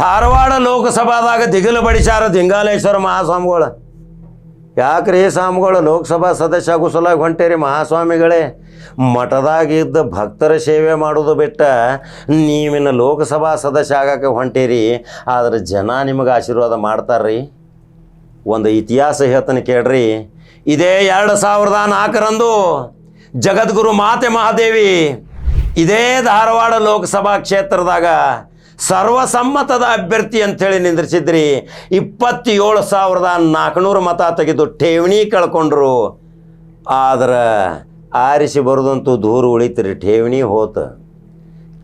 ಧಾರವಾಡ ಲೋಕಸಭಾದಾಗ ದಿಗಲು ಬಡಿಸ್ಯಾರ ದಿಂಗಾಲೇಶ್ವರ ಮಹಾಸ್ವಾಮಿಗಳು. ಯಾಕ್ರಿ ಸ್ವಾಮಿಗಳು? ಲೋಕಸಭಾ ಸದಸ್ಯ ಆಗೋ ಹೊಂಟೇರಿ ಮಹಾಸ್ವಾಮಿಗಳೇ. ಮಠದಾಗಿದ್ದ ಭಕ್ತರ ಸೇವೆ ಮಾಡೋದು ಬಿಟ್ಟ ನೀವಿನ ಲೋಕಸಭಾ ಸದಸ್ಯ ಆಗಕ್ಕೆ ಹೊಂಟೇರಿ. ಆದ್ರೆ ಜನ ನಿಮಗೆ ಆಶೀರ್ವಾದ ಮಾಡ್ತಾರ್ರಿ. ಒಂದು ಇತಿಹಾಸ ಹೇಳ್ತಾನೆ ಕೇಳ್ರಿ. ಇದೇ ಎರಡು ಸಾವಿರದ ನಾಲ್ಕರಂದು ಜಗದ್ಗುರು ಮಾತೆ ಮಹಾದೇವಿ ಇದೇ ಧಾರವಾಡ ಲೋಕಸಭಾ ಕ್ಷೇತ್ರದಾಗ ಸರ್ವಸಮ್ಮತದ ಅಭ್ಯರ್ಥಿ ಅಂಥೇಳಿ ನಿಂದ್ರಿಸಿದ್ರಿ. ಇಪ್ಪತ್ತೇಳು ಸಾವಿರದ ನಾಲ್ಕುನೂರು ಮತ ತೆಗೆದು ಠೇವಣಿ ಕಳ್ಕೊಂಡ್ರು. ಆದ್ರೆ ಆರಿಸಿ ಬರೋದಂತೂ ದೂರ ಉಳಿತೀರಿ, ಠೇವಣಿ ಹೋತ.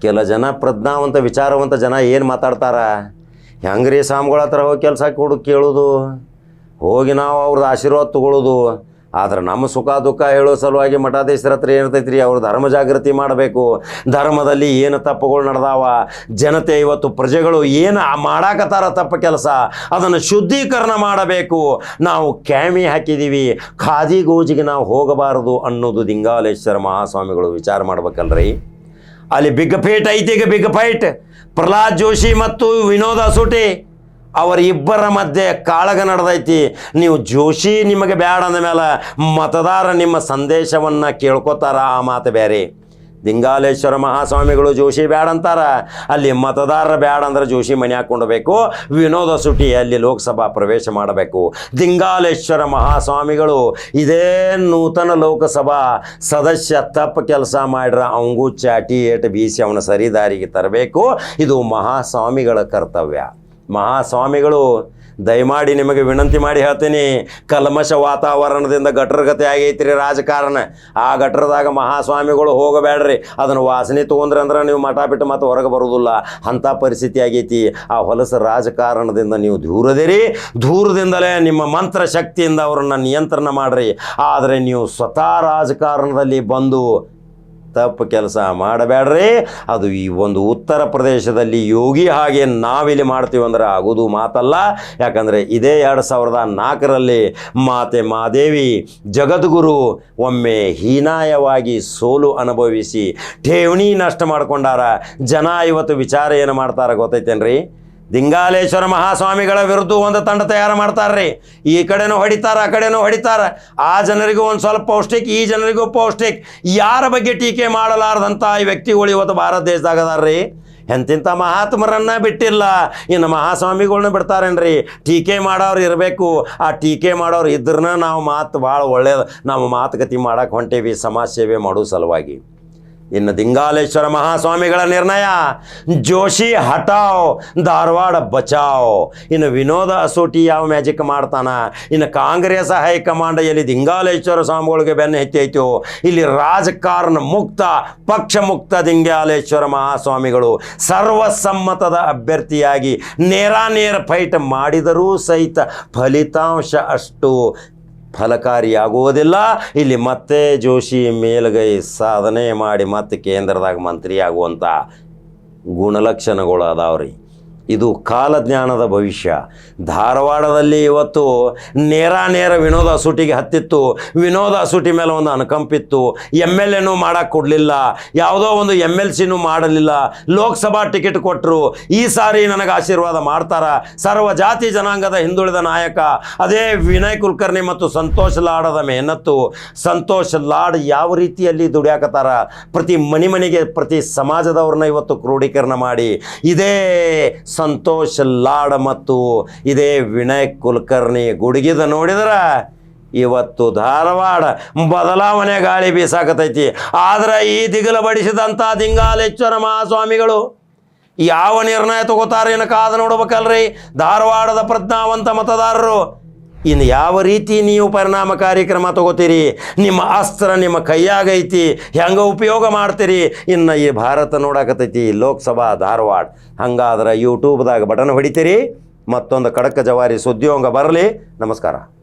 ಕೆಲ ಜನ ಪ್ರಜ್ಞಾವಂತ, ವಿಚಾರವಂತ ಜನ ಏನು ಮಾತಾಡ್ತಾರ? ಹೆಂಗ್ರಿ ಸಾಮ್ಗಳ ಹತ್ರ ಹೋಗಿ ಕೆಲಸ ಕೊಡು ಕೇಳೋದು? ಹೋಗಿ ನಾವು ಅವ್ರದ್ದು ಆಶೀರ್ವಾದ ತಗೊಳ್ಳೋದು ಆದ್ರೆ ನಮ್ಮ ಸುಖ ದುಃಖ ಹೇಳೋ ಸಲುವಾಗಿ ಮಠಾಧೀಶರ ಹತ್ರ ಏನಿರ್ತೈತ್ರಿ ಅವರು ಧರ್ಮ ಜಾಗೃತಿ ಮಾಡಬೇಕು. ಧರ್ಮದಲ್ಲಿ ಏನು ತಪ್ಪುಗಳು ನಡೆದಾವ? ಜನತೆ ಇವತ್ತು ಪ್ರಜೆಗಳು ಏನು ಮಾಡಾಕತ್ತಾರ ತಪ್ಪು ಕೆಲಸ? ಅದನ್ನು ಶುದ್ಧೀಕರಣ ಮಾಡಬೇಕು. ನಾವು ಕ್ಯಾಮಿ ಹಾಕಿದ್ದೀವಿ ಖಾದಿ ಗೋಜಿಗೆ ನಾವು ಹೋಗಬಾರದು ಅನ್ನೋದು ದಿಂಗಾಲೇಶ್ವರ ಮಹಾಸ್ವಾಮಿಗಳು ವಿಚಾರ ಮಾಡ್ಬೇಕಲ್ರಿ. ಅಲ್ಲಿ ಬಿಗ್ ಫೈಟ್ ಐತಿ ಈಗ ಬಿಗ್ ಫೈಟ್ ಪ್ರಹ್ಲಾದ್ ಜೋಶಿ ಮತ್ತು ವಿನೋದ್ ಅಸೂಟಿ ಅವರ ಇಬ್ಬರ ಮಧ್ಯೆ ಕಾಳಗ ನಡೆದೈತಿ. ನೀವು ಜೋಶಿ ನಿಮಗೆ ಬ್ಯಾಡ ಅಂದ ಮೇಲೆ ಮತದಾರ ನಿಮ್ಮ ಸಂದೇಶವನ್ನು ಕೇಳ್ಕೊತಾರ ಆ ಮಾತು ಬೇರೆ ದಿಂಗಾಲೇಶ್ವರ ಮಹಾಸ್ವಾಮಿಗಳು ಜೋಶಿ ಬ್ಯಾಡ ಅಂತಾರ. ಅಲ್ಲಿ ಮತದಾರರ ಬ್ಯಾಡ ಅಂದ್ರೆ ಜೋಶಿ ಮನೆ ಹಾಕ್ಕೊಂಡಬೇಕು. ವಿನೋದ ಸುಟಿ ಅಲ್ಲಿ ಲೋಕಸಭಾ ಪ್ರವೇಶ ಮಾಡಬೇಕು. ದಿಂಗಾಲೇಶ್ವರ ಮಹಾಸ್ವಾಮಿಗಳು ಇದೇ ನೂತನ ಲೋಕಸಭಾ ಸದಸ್ಯ ತಪ್ಪು ಕೆಲಸ ಮಾಡಿರ ಅವಂಗೂ ಚಾಟಿ ಏಟ್ ಬೀಸಿ ಅವನ ಸರಿದಾರಿಗೆ ತರಬೇಕು. ಇದು ಮಹಾಸ್ವಾಮಿಗಳ ಕರ್ತವ್ಯ. ಮಹಾಸ್ವಾಮಿಗಳು, ದಯಮಾಡಿ ನಿಮಗೆ ವಿನಂತಿ ಮಾಡಿ ಹೇಳ್ತೀನಿ, ಕಲ್ಮಶ ವಾತಾವರಣದಿಂದ ಗಟ್ರಗತಿ ಆಗೈತ್ರಿ ರಾಜಕಾರಣ. ಆ ಗಟ್ರದಾಗ ಮಹಾಸ್ವಾಮಿಗಳು ಹೋಗಬೇಡ್ರಿ. ಅದನ್ನು ವಾಸನೆ ತೊಗೊಂಡ್ರೆ ಅಂದ್ರೆ ನೀವು ಮಠ ಬಿಟ್ಟು ಮತ್ತೆ ಹೊರಗೆ ಬರೋದಿಲ್ಲ ಅಂಥ ಪರಿಸ್ಥಿತಿ ಆಗೈತಿ. ಆ ಹೊಲಸ ರಾಜಕಾರಣದಿಂದ ನೀವು ದೂರದಿರಿ. ದೂರದಿಂದಲೇ ನಿಮ್ಮ ಮಂತ್ರ ಶಕ್ತಿಯಿಂದ ಅವರನ್ನು ನಿಯಂತ್ರಣ ಮಾಡ್ರಿ. ಆದರೆ ನೀವು ಸ್ವತಃ ರಾಜಕಾರಣದಲ್ಲಿ ಬಂದು ತಪ್ಪು ಕೆಲಸ ಮಾಡಬೇಡ್ರಿ. ಅದು ಈ ಒಂದು ಉತ್ತರ ಪ್ರದೇಶದಲ್ಲಿ ಯೋಗಿ ಹಾಗೆ ನಾವಿಲ್ಲಿ ಮಾಡ್ತೀವಿ ಅಂದ್ರೆ ಆಗೋದು ಮಾತಲ್ಲ. ಯಾಕಂದರೆ ಇದೇ ಎರಡು ಸಾವಿರದ ನಾಲ್ಕರಲ್ಲಿ ಮಾತೆ ಮಾದೇವಿ ಜಗದ್ಗುರು ಒಮ್ಮೆ ಹೀನಾಯವಾಗಿ ಸೋಲು ಅನುಭವಿಸಿ ಠೇವಣಿ ನಷ್ಟ ಮಾಡ್ಕೊಂಡಾರ. ಜನ ಇವತ್ತು ವಿಚಾರ ಏನು ಮಾಡ್ತಾರ ಗೊತ್ತೈತೇನ್ರಿ? ದಿಂಗಾಲೇಶ್ವರ ಮಹಾಸ್ವಾಮಿಗಳ ವಿರುದ್ಧ ಒಂದು ತಂಡ ತಯಾರು ಮಾಡ್ತಾರ್ರಿ. ಈ ಕಡೆನೂ ಹೊಡಿತಾರ, ಆ ಕಡೆನೂ ಹೊಡಿತಾರ. ಆ ಜನರಿಗೂ ಒಂದು ಸ್ವಲ್ಪ ಪೌಷ್ಟಿಕ್, ಈ ಜನರಿಗೂ ಪೌಷ್ಟಿಕ್. ಯಾರ ಬಗ್ಗೆ ಟೀಕೆ ಮಾಡಲಾರದಂಥ ಈ ವ್ಯಕ್ತಿಗಳು ಇವತ್ತು ಭಾರತ ದೇಶದಾಗದಾರ್ರಿ ಎಂತಿಂಥ ಮಹಾತ್ಮರನ್ನ ಬಿಟ್ಟಿಲ್ಲ. ಇನ್ನು ಮಹಾಸ್ವಾಮಿಗಳನ್ನ ಬಿಡ್ತಾರೇನ್ರಿ? ಟೀಕೆ ಮಾಡೋರು ಇರಬೇಕು. ಆ ಟೀಕೆ ಮಾಡೋರು ಇದ್ರನ್ನ ನಾವು ಮಾತು ಭಾಳ ಒಳ್ಳೇದು. ನಾವು ಮಾತುಕತೆ ಮಾಡೋಕೆ ಹೊಂಟೇವಿ, ಸಮಾಜ ಸೇವೆ ಮಾಡೋ ಸಲುವಾಗಿ. ಇನ್ನು ದಿಂಗಾಲೇಶ್ವರ ಮಹಾಸ್ವಾಮಿಗಳ ನಿರ್ಣಯ. ಜೋಶಿ ಹಟಾವ್, ಧಾರವಾಡ ಬಚಾವ್. ಇನ್ನು ವಿನೋದ ಅಸೋಟಿ ಯಾವ ಮ್ಯಾಜಿಕ್ ಮಾಡ್ತಾನ? ಇನ್ನು ಕಾಂಗ್ರೆಸ್ ಹೈಕಮಾಂಡ್ ಎಲ್ಲಿ ದಿಂಗಾಲೇಶ್ವರ ಸ್ವಾಮಿಗಳಿಗೆ ಬೆನ್ನು ಹೆಚ್ಚೈತು ಇಲ್ಲಿ ರಾಜಕಾರಣ ಮುಕ್ತ, ಪಕ್ಷ ಮುಕ್ತ ದಿಂಗಾಲೇಶ್ವರ ಮಹಾಸ್ವಾಮಿಗಳು ಸರ್ವಸಮ್ಮತದ ಅಭ್ಯರ್ಥಿಯಾಗಿ ನೇರಾನೇರ ಫೈಟ್ ಮಾಡಿದರೂ ಸಹಿತ ಫಲಿತಾಂಶ ಅಷ್ಟು ಫಲಕಾರಿಯಾಗುವುದಿಲ್ಲ. ಇಲ್ಲಿ ಮತ್ತೆ ಜೋಶಿ ಮೇಲುಗೈ ಸಾಧನೆ ಮಾಡಿ ಮತ್ತೆ ಕೇಂದ್ರದಾಗ ಮಂತ್ರಿಯಾಗುವಂಥ ಗುಣಲಕ್ಷಣಗಳು ಅದಾವ್ರಿ. ಇದು ಕಾಲಜ್ಞಾನದ ಭವಿಷ್ಯ. ಧಾರವಾಡದಲ್ಲಿ ಇವತ್ತು ನೇರ ನೇರ ವಿನೋದ ಸೂಟಿಗೆ ಹತ್ತಿತ್ತು. ವಿನೋದ ಸೂಟಿ ಮೇಲೆ ಒಂದು ಅನುಕಂಪಿತ್ತು. ಎಂ ಎಲ್ ಎನೂ ಮಾಡೋಕ್ಕೆ ಕೊಡಲಿಲ್ಲ. ಯಾವುದೋ ಒಂದು ಎಂ ಎಲ್ ಸಿನೂ ಮಾಡಲಿಲ್ಲ. ಲೋಕಸಭಾ ಟಿಕೆಟ್ ಕೊಟ್ಟರು ಈ ಸಾರಿ ನನಗೆ ಆಶೀರ್ವಾದ ಮಾಡ್ತಾರ. ಸರ್ವ ಜಾತಿ ಜನಾಂಗದ ಹಿಂದುಳಿದ ನಾಯಕ. ಅದೇ ವಿನಯ್ ಕುಲಕರ್ಣಿ ಮತ್ತು ಸಂತೋಷ್ ಲಾಡದ ಮೆಹನತ್ತು ಸಂತೋಷ್ ಲಾಡ್ ಯಾವ ರೀತಿಯಲ್ಲಿ ದುಡಿಯಾಕತ್ತಾರ. ಪ್ರತಿ ಮನೆ ಮನೆಗೆ ಪ್ರತಿ ಸಮಾಜದವ್ರನ್ನ ಇವತ್ತು ಕ್ರೋಢೀಕರಣ ಮಾಡಿ. ಇದೇ ಸಂತೋಷ್ ಲಾಡ್ ಮತ್ತು ಇದೇ ವಿನಯ್ ಕುಲಕರ್ಣಿ ಗುಡುಗಿದ ನೋಡಿದ್ರೆ ಇವತ್ತು ಧಾರವಾಡ ಬದಲಾವಣೆ ಗಾಳಿ ಬೀಸಾಕತೈತಿ. ಆದ್ರೆ ಈ ದಿಗಲ ಬಡಿಸಿದಂಥ ದಿಂಗಾಲೇಶ್ವರ ಮಹಾಸ್ವಾಮಿಗಳು ಯಾವ ನಿರ್ಣಯ ತಗೋತಾರೆ ಏನೋ ಕಾದು ನೋಡ್ಬೇಕಲ್ರಿ. ಧಾರವಾಡದ ಪ್ರಜ್ಞಾವಂತ ಮತದಾರರು ಇನ್ನು ಯಾವ ರೀತಿ ನೀವು ಪರಿಣಾಮಕಾರಿ ಕ್ರಮ ತಗೋತೀರಿ? ನಿಮ್ಮ ಅಸ್ತ್ರ ನಿಮ್ಮ ಕೈಯಾಗೈತಿ. ಹೆಂಗೆ ಉಪಯೋಗ ಮಾಡ್ತೀರಿ? ಇನ್ನು ಈ ಭಾರತ ನೋಡಕತ್ತೈತಿ ಲೋಕಸಭಾ ಧಾರವಾಡ. ಹಂಗಾದ್ರೆ ಯೂಟ್ಯೂಬ್ದಾಗ ಬಟನ್ ಹೊಡಿತೀರಿ. ಮತ್ತೊಂದು ಖಡಕ ಜವಾರಿ ಸುದ್ದಿಯೋಂಗ ಬರಲಿ. ನಮಸ್ಕಾರ.